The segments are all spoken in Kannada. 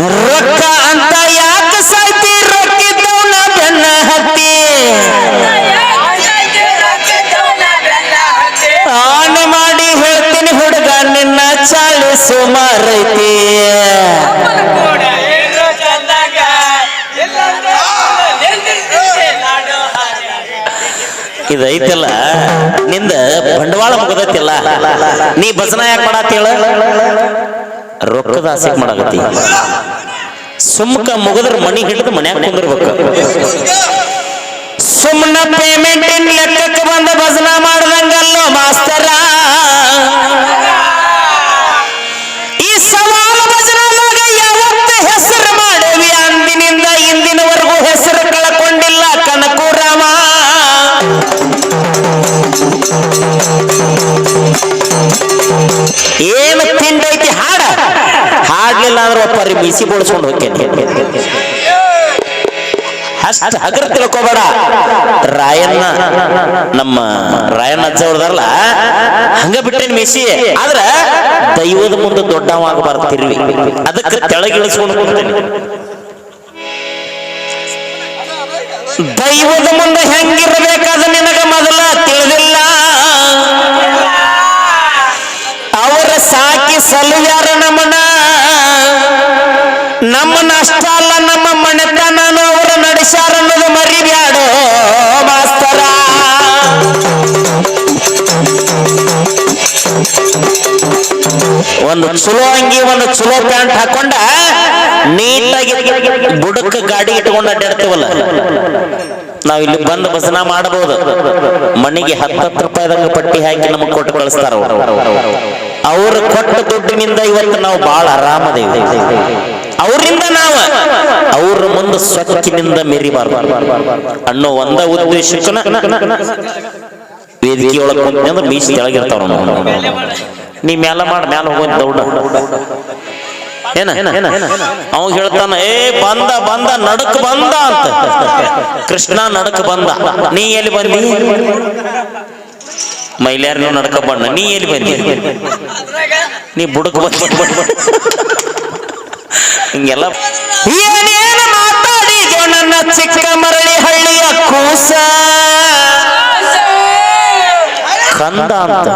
ರೊಕ್ಕ ಅಂತ ಯಾಕ ಸಾಯ್ತಿ? ರೊಕ್ಕಿದ್ದವನ ಬೆನ್ನ ಹತ್ತಿ. ಆನ ಮಾಡಿ ಹೇಳ್ತೀನಿ ಹುಡುಗ, ನಿನ್ನ ಚಾಳಿ ಸುಮಾರೈತಿ. ಇದೈತಿಲ್ಲ, ನಿಂದ ಬಂಡವಾಳ ಮುಗದೈತಿಲ್ಲ. ನೀ ಭಜನ ಯಾಕೆ ರೊಕ್ಕದ ಆಸೆ ಮಾಡಕತ್ತಿ. ಸುಮ್ಕ ಮುಗದ್ರ ಮನಿ ಹಿಡಿದು ಮನ್ಯಾಗ ಕುಂದಿರ್ಬೇಕು. ಸುಮ್ಮನ ಪೇಮೆಂಟ್ ಲೆಕ್ಕಕ್ಕೆ ಬಂದ ಭಜನ ಮಾಡ್ದಂಗಲ್ಲೋ ಮಾಸ್ತರ. ಬಿಸಿ ಬೋಳಿಸ್ಕೊಂಡು ಹೋಗ್ತೇನೆ. ಅಷ್ಟ ಹಗರ್ ತಿಳ್ಕೊಬೇಡ. ರಾಯಣ್ಣ, ನಮ್ಮ ರಾಯಣ್ಣ ಅಜ್ಜ ಹಂಗ ಬಿಟ್ಟೇನ್ ಮೆಸಿ ಆದ್ರ ದೈವದ ಮುಂದೆ ದೊಡ್ಡವಾಗ ತಿರುವಿ ಅದಕ್ಕೆ ತೆಳಗಿಳಿಸ್ಕೊಂಡು ಹೋಗ್ತೇನೆ. ದೈವದ ಮುಂದೆ ಹೆಂಗಿರ್ಬೇಕಾದ ನಿನಗ ಮೊದಲ ತಿಳಿದಿಲ್ಲ. ಅವರ ಸಾಕಿ ನಮ್ಮನ ನಮ್ಮನ್ನ ನಷ್ಟ ಅಲ್ಲ, ನಮ್ಮ ಮನೆತನನು ಅವರು ನಡೆಸಾರ ಅನ್ನೋದು ಮರಿಬ್ಯಾಡೋ ಮಾಸ್ತರ. ಒಂದು ಚಲೋ ಅಂಗಿ, ಒಂದು ಚಲೋ ಪ್ಯಾಂಟ್ ಹಾಕೊಂಡ ನೀಟಾಗಿ ಬುಡಕ ಗಾಡಿ ಇಟ್ಕೊಂಡು ಅಡ್ಡಾಡ್ತೀವಲ್ಲ? ನಾವ್ ಇಲ್ಲಿ ಬಂದು ಬಸನ ಮಾಡಬಹುದು ಮನೆಗೆ ಹತ್ತತ್ತು ರೂಪಾಯಿದಂಗ ಪಟ್ಟಿ ಹಾಕಿ ನಮಗ್ ಕೊಟ್ಟು ಕಳಿಸ್ತಾರ ಅವರು. ಕೊಟ್ಟ ದುಡ್ಡಿನಿಂದ ಇವತ್ತು ನಾವು ಬಹಳ ಆರಾಮದೇವಿ. ಅವರಿಂದ ನಾವು ಅವ್ರ ಮುಂದೆ ಸೊಕ್ಕಿನಿಂದ ಮೆರಿಬಾರ್ದು. ಅನ್ನೋ ಒಂದ ಉದ್ದೇಶಕ್ಕನ ವೇದಿಕೆಯೊಳಗೆ ಕುಂತ್ರೆ ಮೀಸಿ ಕೆಳಗಿರ್ತಾವ ನೀ ಮ್ಯಾಲ ಮಾಡ, ಮ್ಯಾಲ ಹೋಗೋದ್ ದೌಡ. ಏನ? ಅವ ಹೇಳ್ತಾನ, ಏ, ಬಂದ ಬಂದ, ನಡಕ್ ಬಂದ ಅಂತ. ಕೃಷ್ಣ, ನಡಕ್ ಬಂದ. ನೀ ಎಲ್ಲಿ ಬಂದಿ? ನೀವು ನಡ್ಕ ಬಣ್ಣ ನೀ ಎಲ್ಲಿ ಬಂದಿ? ನೀ ಬುಡಕ್ ಬಂದ. ಹಿಂಗೆಲ್ಲ ಏನೇನು ಮಾತಾಡಿದ್ಯೋ ನನ್ನ ಚಿಕ್ಕ ಮರಳಿ ಹಳ್ಳಿಯ ಕೂಸ? ಕಂದ ಅಂತ.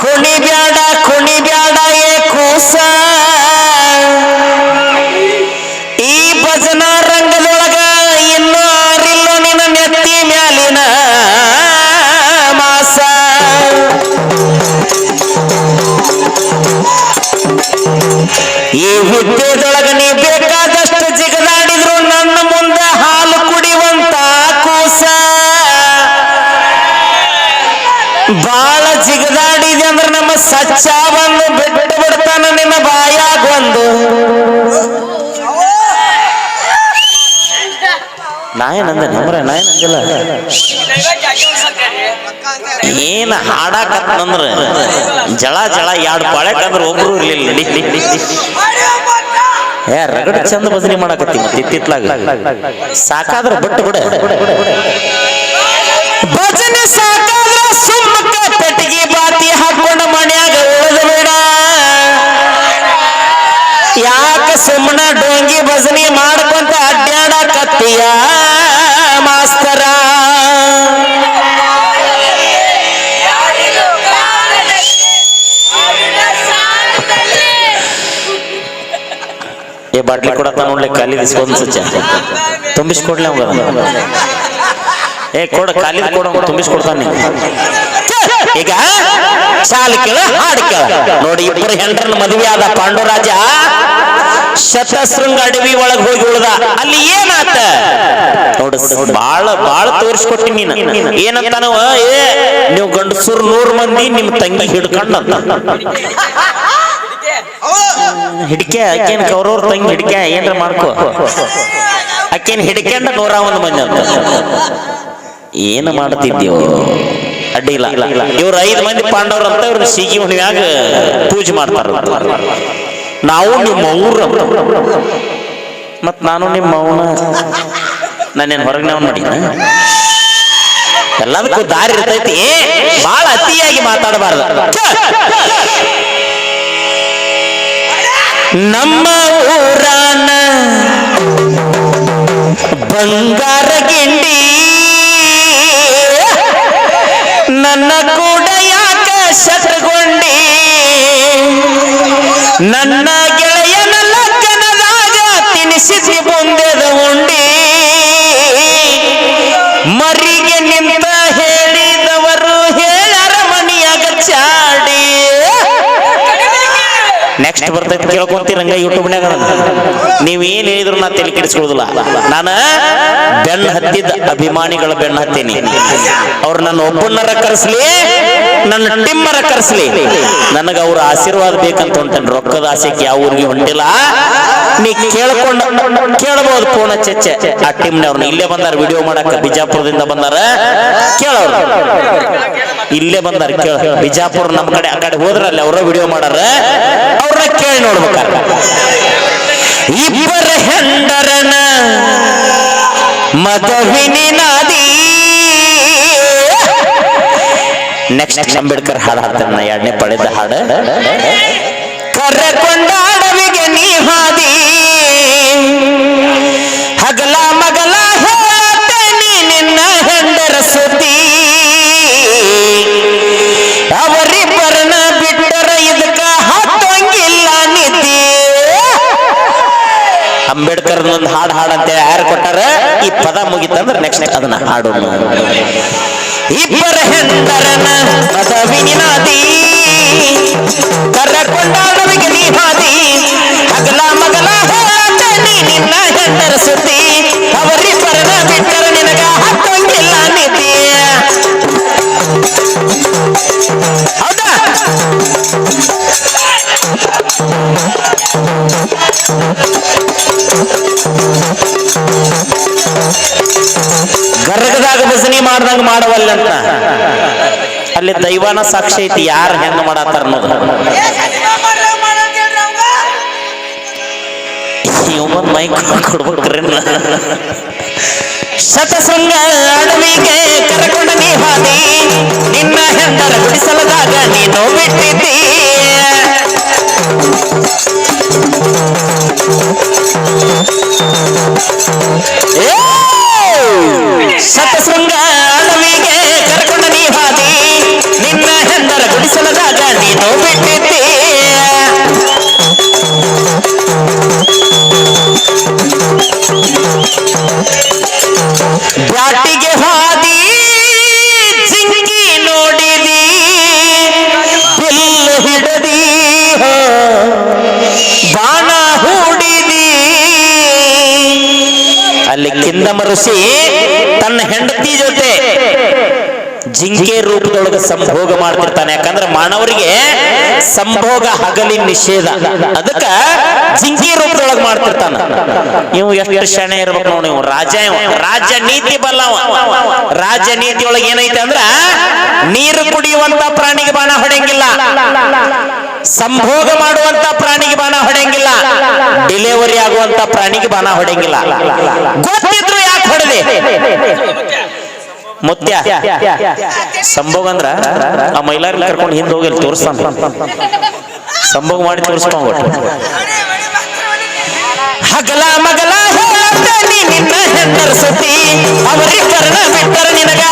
ಕುಣಿ ಬ್ಯಾಡ ಕುಣಿ ಬ್ಯಾಡ ಏ ಕೂಸ? ಬಾಳ ಜಿಗದಾಡಿದೆ ಅಂದ್ರೆ ನಮ್ಮ ಸಚ್ಚ ಬಿಟ್ಟು ಬಿಡ್ತಾನ ನಿನ್ನ ಬಾಯಾಗ ಒಂದು. ನಾಯನಂದ ನಮ್ರ ನಾಯನಂದಿಲ್ಲ ಏನ ಹಾಡಾಕತ್ತಂದ್ರ ಜಳ ಜಳ ಎರಡು ಬಾಳೆಕಂದ್ರ ಒಬ್ರು ಇರ್ಲಿಲ್ಲ. ಏ, ರಗಡ ಚಂದ ಭಜನೆ ಮಾಡಾಕತ್ತಿ ಮತ್ತೆ ಇತ್ತಿತ್ಲಾಗ. ಸಾಕಾದ್ರ ಬಿಟ್ಟು ಬಿಡ. ಭಜನೆ ಸಾಕಾದ್ರ ಭಜನೆ ಮಾಡ್ಕೊಂತ ಅಡ್ಡಾಡಕತ್ತೀಯ ಮಾಸ್ತರ. ಏ, ಬಾಟ್ಲಿ ಕೊಡತ್ತ ನೋಡ್ಲಿ, ಖಾಲಿ ಇಸ್ಕೊಂಡ್ ಸಚ್ಚ. ತುಂಬಿಸ್ಕೊಡ್ಲಿ ಅವಾಗ ಏ, ಕೊಡ, ಖಾಲಿ ಕೊಡ ತುಂಬಿಸ್ಕೊಡ್ತಾನೆ ಈಗ ಸಾಲ ಕೇಳ, ಹಾಡ್ ಕೇಳ. ನೋಡಿ ಇಬ್ಬರು ಹೆಂಡ್ರನ್ನ ಮದುವೆ ಆದ ಪಾಂಡುರಾಜ. ಶತಶೃಂಗ ಅಡವಿ ಒಳಗೆ ಹೋಗಿ ಉಳ್ದ. ಅಲ್ಲಿ ಏನಾತ? ನೋಡು, ಬಾಳ ಬಾಳ ತೋರಿಸ್ಕೊಟ್ಟಿ ನೀನು. ಏನಂತಾನವ? ಏ, ನೀವು ಗಂಡಸರು ನೂರ್ ಮಂದಿ, ನಿಮ್ ತಂಗಿ ಹಿಡ್ಕೊಂಡ ಹಿಡಿಕೆ ಆಕೇನ್ ಕೌರವ್ರ ತಂಗಿ ಹಿಡಿಕೆ, ಏನ್ರ ಮಾಡ್ಕೋ. ಆಕೇನ್ ಹಿಡ್ಕೊಂಡ ನೂರ ಒಂದು ಮಂದಿ ಅಂತ. ಏನು ಮಾಡ್ತಿದ್ದೀವ ಅಡ್ಡಿ ಇಲ್ಲ. ಇವ್ರ ಐದು ಮಂದಿ ಪಾಂಡವ್ರ ಅಂತ ಇವ್ರ ಸೀಗಿ ಹುಣ್ಣಿಮ್ಯಾಗ ಪೂಜೆ ಮಾಡ್ತಾರ ನಾವು ನಿಮ್ಮ ಅವ್ರ ಮತ್ ನಾನು ನಿಮ್ಮ ಅವನ ನಾನೇನು ಹೊರಗೆ ನಾವು ನೋಡಿ ಎಲ್ಲದಕ್ಕೂ ದಾರಿ ಇರ್ತೈತಿ. ಬಹಳ ಅತಿಯಾಗಿ ಮಾತಾಡಬಾರ್ದು. ನಮ್ಮ ಊರಾನ ಬಂಗಾರ ಗಿಂಡಿ. ನನ್ನ ಕೂಡ ಯಾಕ ಶತ್ರುಗೊಂಡಿ? ನನ್ನ ನೀವ್ ಏನ್ ಹೇಳಿದ್ರು ನಾ ತಲೆ ಕೆಡಿಸ್ಕೊಳ್ಳೋದಿಲ್ಲ. ನಾನು ಬೆನ್ನ ಹತ್ತಿದ ಅಭಿಮಾನಿಗಳ ಬೆನ್ನ ಹತ್ತೀನಿ. ಅವ್ರು ನನ್ನ ಒಬ್ಬನರ ಕರೆಸ್ಲಿ, ನನ್ನ ಟಿಮ್ಮರ ಕರೆಸ್ಲಿ. ನನಗ ಅವ್ರ ಆಶೀರ್ವಾದ ಬೇಕಂತ ಹೊಂಟೇನೆ ರೊಕ್ಕದ ಆಸೆಗೆ ಯಾವ ಊರಿಗೆ ಹೊಂಟಿಲ್ಲ. ನೀ ಕೇಳ್ಕೊಂಡು ಕೇಳಬಹುದು ಫೋನ್ ಚೆಚ್ಚೆ ಆ ಟೀಮ್ನವ್ರನ್ನ ಇಲ್ಲೇ ಬಂದಾರ ವಿಡಿಯೋ ಮಾಡಕ್ಕ, ಬಿಜಾಪುರದಿಂದ ಬಂದಾರ. ಕೇಳೋರು ಇಲ್ಲೇ ಬಂದಾರ, ಕೇಳ. ಬಿಜಾಪುರ ನಮ್ಮ ಕಡೆ, ಆ ಕಡೆ ಹೋದ್ರಲ್ಲಿ ಅವರ ವಿಡಿಯೋ ಮಾಡಾರ. ಅವ್ರನ್ನ ಕೇಳಿ ನೋಡ್ಬೇಕಾರ. ಇಬ್ಬರ ಹೆಂಡರನ ಮದವಿನಿ ನಾದಿ. ನೆಕ್ಸ್ಟ್ ಅಂಬೇಡ್ಕರ್ ಹಾಡು ಹಾಡ್ತಾನೆ ಎರಡನೇ ಪಡೆದ ಹಾಡು. ಕರೆಕೊಂಡಾಡವಿಗೆ ನೀ ಹಾದಿ. ಹಗಲ ಮಗಲ ಮುಗಿತಂದ್ರೆ ನೆಕ್ಸ್ಟ್ ಅದನ್ನ ಹಾಡೋಣ. ಇಬ್ಬರ ಹೆಂಡರನ ಅಲ್ಲಿ ದೈವಾನ ಸಾಕ್ಷಿ ಐತಿ, ಯಾರು ಹೆಂಗ ಮಾಡತ್ತಾರ ಅನ್ನೋದು ಇವನ್ ಮೈಕ್ ಕೊಡ್ಬೇಕ್ರಿ ಶತಸಂಗ ಅಡವಿಗೆ ಕರಕೊಂಡ ನೀ ಹಾದಿ, ನಿನ್ನ ಹೆಂಡರ ಬಿಡಿಸಲದಾಗ ನೀನು ಬಿಟ್ಟಿದ್ದೀ. ಬಾಣ ಹೂಡಿದಿ. ಅಲ್ಲಿ ಕಿಂದಮ ಋಷಿ ತನ್ನ ಹೆಂಡತಿ ಜೊತೆ ಜಿಂಕೆ ರೂಪದೊಳಗೆ ಸಂಭೋಗ ಮಾಡ್ತಿರ್ತಾನೆ. ಯಾಕಂದ್ರೆ ಮಾನವರಿಗೆ ಸಂಭೋಗ ಹಗಲಿ ನಿಷೇಧ. ಅದಕ್ಕ ಜಿಂಕೆ ರೂಪದೊಳಗೆ ಮಾಡ್ತಿರ್ತಾನ. ನೀವು ಎಷ್ಟು ಶಣೆ ಇರ್ಬೇಕು ನೋಡಿ ನೀವು. ರಾಜ ರಾಜ ನೀತಿ ಬಲ್ಲವ ರಾಜ ನೀತಿ ಏನೈತೆ ಅಂದ್ರ ನೀರು ಕುಡಿಯುವಂತ ಪ್ರಾಣಿಗೆ ಬಾಣ ಹೊಡೆಯಂಗಿಲ್ಲ. ಸಂಭೋಗ ಮಾಡುವಂತ ಪ್ರಾಣಿಗೆ ಬಾಣ ಹೊಡೆಯಂಗಿಲ್ಲ, ಡಿಲೆವರಿ ಆಗುವಂತ ಪ್ರಾಣಿಗೆ ಬಾಣ ಹೊಡೆಯಂಗಿಲ್ಲ. ಗೊತ್ತಿದ್ರು ಯಾಕೆ ಹೊಡೆದೆ? ಮುತ್ಯ, ಸಂಭೋಗ ಅಂದ್ರ ಆ ಮೈಲಾರಿ ಕರ್ಕೊಂಡು ಹಿಂದೆ ಹೋಗಿ ತೋರಿಸ್ತಾನ. ಸಂಭೋಗ ಮಾಡಿ ತೋರಿಸ್ಕೊಂಡ್ಬಿಟ್ಟು ಹಗಲ ಮಗಲ ನಿನ್ನ ಹೆಂಡರ ಅವರಿ ಕರ್ಣ ಬಿಟ್ಟರೆ ನಿನಗ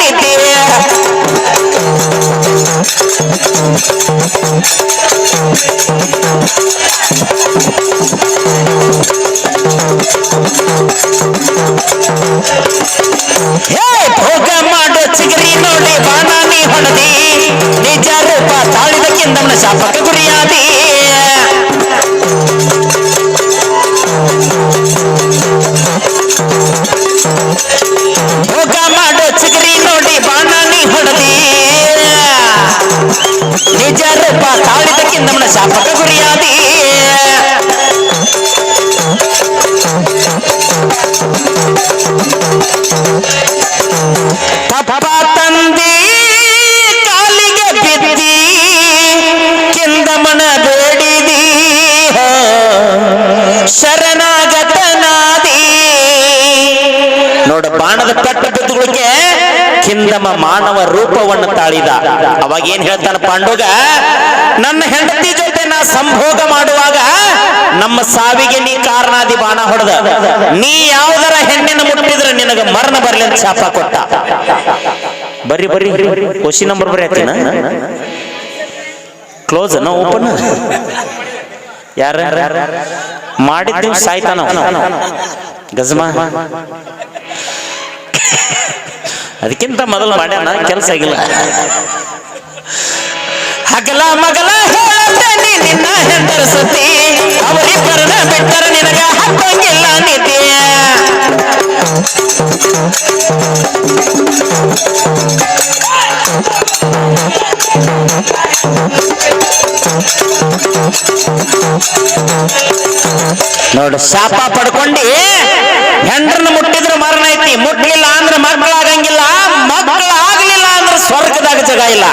ನಿದ್ದೆ ಹೇ ಭೋಗ ಮಾಡೋ ಚಿಗರಿ ನೋಡಿ ಬಾಣ ನೀ ಹೊಡೆದಿ. ನಿಜ ರೂಪ ಶಾಪಕ್ಕೆ ಮಾನವ ರೂಪವನ್ನು ತಾಳಿದ. ಅವಾಗ ಏನ್ ಹೇಳ್ತಾನ ಪಾಂಡುಗ? ನನ್ನ ಹೆಂಡತಿ ಜೊತೆ ನಾ ಸಂಭೋಗ ಮಾಡುವಾಗ ನಮ್ಮ ಸಾವಿಗೆ ನೀ ಕಾರಣಾದಿ ಬಾಣ ಹೊಡೆದ. ನೀ ಯಾವ್ದರ ಹೆಣ್ಣಿನ ಮುಟ್ಟಿದ್ರೆ ನಿನಗ ಮರಣ ಬರ್ಲಿ ಅಂತ ಶಾಪ ಕೊಟ್ಟ. ಬರ್ರಿ ಬರ್ರಿ. ಖುಷಿ ನಂಬರ್ ಬರ್ರಿ ಕ್ಲೋಸ್ ನಾ ಓಪನ್ ಯಾರ? ಮಾಡಿದ್ದು ಸಾಯ್ತಾನ ಗಜಮಾ. ಅದಕ್ಕಿಂತ ಮೊದಲು ಮಾಡ್ಯಾನ, ಕೆಲಸ ಆಗಿಲ್ಲ. ಹಗಲ ಮಗಲ ನಿನ್ನ ಹೆಂಡರ ಸುದ್ದಿ ಅವರಿಬ್ಬರನ್ನ ಬಿಟ್ಟರೆ ನಿನಗ ಹತ್ತಂಗಿಲ್ಲ ನಿದ್ದೆ. ನೋಡು, ಶಾಪ ಪಡ್ಕೊಂಡಿ ಹೆಂಡ್ರನ್ನ ಮುಟ್ಟಿದ್ರೆ ಮರಣ ಐತಿ. ಮುಟ್ಟಲಿಲ್ಲ ಅಂದ್ರೆ ಮಕ್ಕಳಾಗಂಗಿಲ್ಲ ಮಕ್ಕಳಾಗ್ಲಿಲ್ಲ ಅಂದ್ರೆ ಸ್ವರ್ಗದಾಗ ಜಗ ಇಲ್ಲ.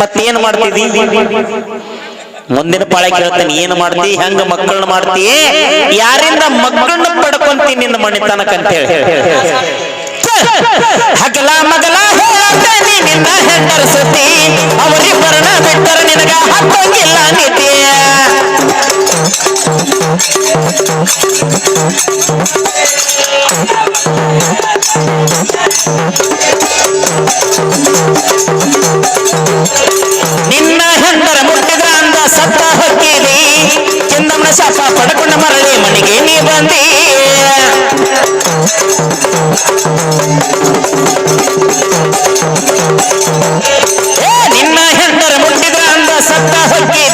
ಮತ್ತೇನ್ ಮಾಡ್ತಿದಿ? ಮುಂದಿನ ಪಾಳೆ ಕೇಳ್ತಾನೆ, ಏನ್ ಮಾಡ್ತಿ? ಹೆಂಗ ಮಕ್ಕಳನ್ನ ಮಾಡ್ತಿ? ಯಾರಿಂದ ಮಕ್ಕಳನ್ನ ಪಡ್ಕೊಂತಿ ನಿನ್ನ ಮಣಿತನಕ ಅಂತ ಹೇಳಿ ಹಗಲ ಮಗಲ ಹೇಳ್ತೇನೆ ನಿನ್ನ ಹೆಂಡರ ಸುತ್ತಿ ಅವರಿಗೆ ಬರಣ ಬಿಟ್ಟರ ನಿನಗ ಹತ್ತಂಗಿಲ್ಲ ನಿದ್ದೆ ನಿನ್ನ ಹೆಂಡರ ಮುಟ್ಟದ ಅಂದ ಸತ್ತ ಹೊಕ್ಕೇರಿ ಚಂದಮ್ಮನ ಶಾಪ ಪಡ್ಕೊಂಡ ಮರಳಿ ಮನೆಗೆ ನೀ ಬಂದಿ. ನಿನ್ನ ಹೆಂಡರ ಮುಟ್ಟಿದ್ರ ಅಂದ ಸತ್ತ ಹೊಕ್ಕಿ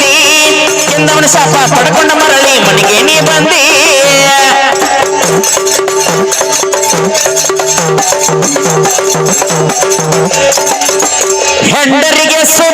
ಅಮ್ಮನ ಶಾಪ ಪಡ್ಕೊಂಡ ಮರಳಿ ಮನೆಗೆ ನೀ ಬಂದಿ. ಹೆಂಡರಿಗೆ ಸು